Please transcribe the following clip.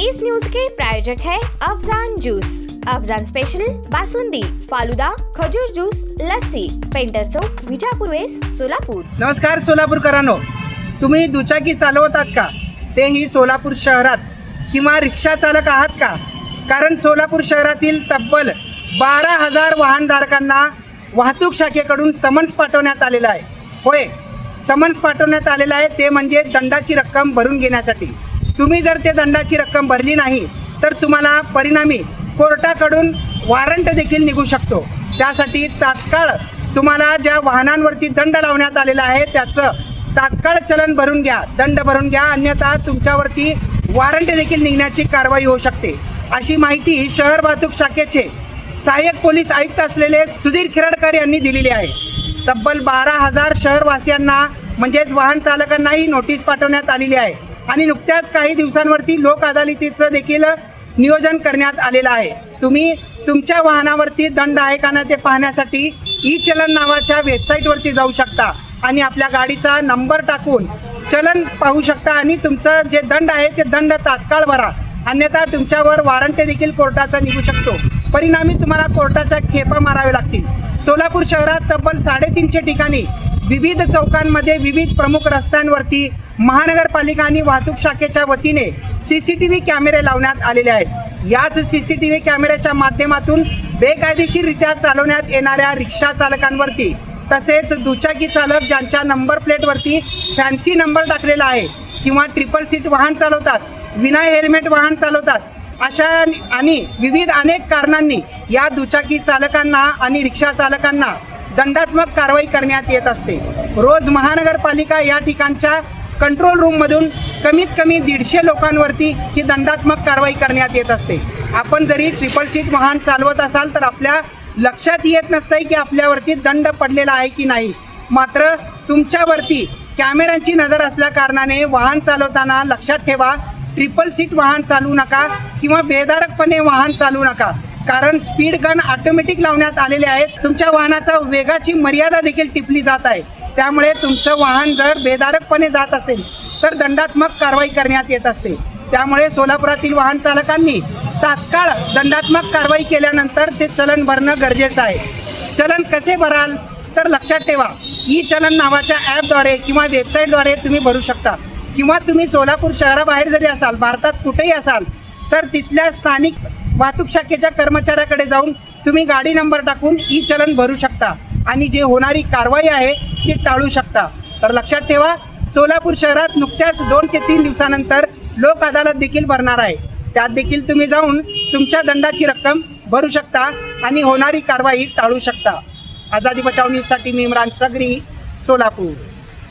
इस news के प्रायोजक है अफजान जूस। अफजान स्पेशल बासुंदी फालुदा खजूर ज्यूस लस्सी पेंटर चौक विजापूर वेस सोलापूर। नमस्कार सोलापूरकरांनो तुम्ही दुचाकी चालवतात का? तेही सोलापूर शहरात किंवा रिक्षा चालक आहात का? कारण सोलापूर शहरातील तब्बल बारा हजार वाहनधारकांना वाहतूक शाखेकडून समन्स पाठवण्यात आलेलं आहे. होय समन्स पाठवण्यात आलेलं आहे ते म्हणजे दंडाची रक्कम भरून घेण्यासाठी. तुम्ही जर ते दंडाची रक्कम भरली नाही तर तुम्हाला परिणामी कोर्टाकडून वॉरंट देखील निघू शकतो. त्यासाठी तात्काळ तुम्हाला ज्या वाहनांवरती दंड लावण्यात आलेला आहे त्याचं तात्काळ चलन भरून घ्या दंड भरून घ्या अन्यथा तुमच्यावरती वॉरंट देखील निघण्याची कारवाई होऊ शकते. अशी माहिती शहर वाहतूक शाखेचे सहाय्यक पोलीस आयुक्त असलेले सुधीर खिरडकर यांनी दिलेली आहे. तब्बल बारा हजार शहरवासियांना म्हणजेच वाहन चालकांनाही नोटीस पाठवण्यात आलेली आहे. आणि नुकत्याच काही दिवसांवरती लोक अदालतीचं देखील नियोजन करण्यात आलेलं आहे. तुम्ही तुमच्या वाहनावरती दंड आहे का ना ते पाहण्यासाठी ई चलन नावाच्या वेबसाईटवरती जाऊ शकता आणि आपल्या गाडीचा नंबर टाकून चलन पाहू शकता आणि तुमचं जे दंड आहे ते दंड तात्काळ भरा. अन्यथा तुमच्यावर वॉरंट देखील कोर्टाचा निघू शकतो. परिणामी तुम्हाला कोर्टाच्या खेपा मारावे लागतील. सोलापूर शहरात तब्बल साडेतीनशे ठिकाणी विविध चौकांमध्ये विविध प्रमुख रस्त्यांवरती महानगरपालिका आणि वाहतूक शाखेच्या वतीने सी सी टी व्ही कॅमेरे लावण्यात आलेले आहेत. याच सी सी टी व्ही कॅमेऱ्याच्या माध्यमातून बेकायदेशीररित्या चालवण्यात येणाऱ्या रिक्षा चालकांवरती तसेच दुचाकी चालक ज्यांच्या नंबर प्लेटवरती फॅन्सी नंबर टाकलेला आहे किंवा ट्रिपल सीट वाहन चालवतात विना हेल्मेट वाहन चालवतात अशा आणि विविध अनेक कारणांनी या दुचाकी चालकांना आणि रिक्षा चालकांना दंडात्मक कारवाई करण्यात येत असते. रोज महानगरपालिका या ठिकाणच्या कंट्रोल रूममधून कमीत कमी दीडशे लोकांवरती ही दंडात्मक कारवाई करण्यात येत असते. आपण जरी ट्रिपल सीट वाहन चालवत असाल तर आपल्या लक्षात येत नसतंय की आपल्यावरती दंड पडलेला आहे की नाही. मात्र तुमच्यावरती कॅमेऱ्यांची नजर असल्या कारणाने वाहन चालवताना लक्षात ठेवा ट्रिपल सीट वाहन चालवू नका किंवा बेदारकपणे वाहन चालवू नका. कारण स्पीड गन ऑटोमॅटिक लावण्यात आलेले आहेत. तुमच्या वाहनाचा वेगाची मर्यादा देखील टिपली जात आहे. त्यामुळे तुमचं वाहन जर बेदारकपणे जात असेल तर दंडात्मक कारवाई करण्यात येत असते. त्यामुळे सोलापुरातील वाहन चालकांनी तात्काळ दंडात्मक कारवाई केल्यानंतर ते चलन भरणं गरजेचं आहे. चलन कसे भराल? तर लक्षात ठेवा ई चलन नावाच्या ॲपद्वारे किंवा वेबसाईटद्वारे तुम्ही भरू शकता. किंवा तुम्ही सोलापूर शहराबाहेर जरी असाल भारतात कुठेही असाल तर तिथल्या स्थानिक वाहतूक शाखेच्या कर्मचाऱ्याकडे जाऊन तुम्ही गाडी नंबर टाकून ई चलन भरू शकता. आणि जे होणारी कारवाई आहे ती टाळू शकता. तर लक्षात ठेवा सोलापूर शहरात नुकत्याच दोन ते तीन दिवसानंतर लोक अदालत देखील भरणार आहे. त्यात देखील तुम्ही जाऊन तुमच्या दंडाची रक्कम भरू शकता आणि होणारी कारवाई टाळू शकता. आझादी बचाव न्यूजसाठी मी इम्रान सगरी सोलापूर.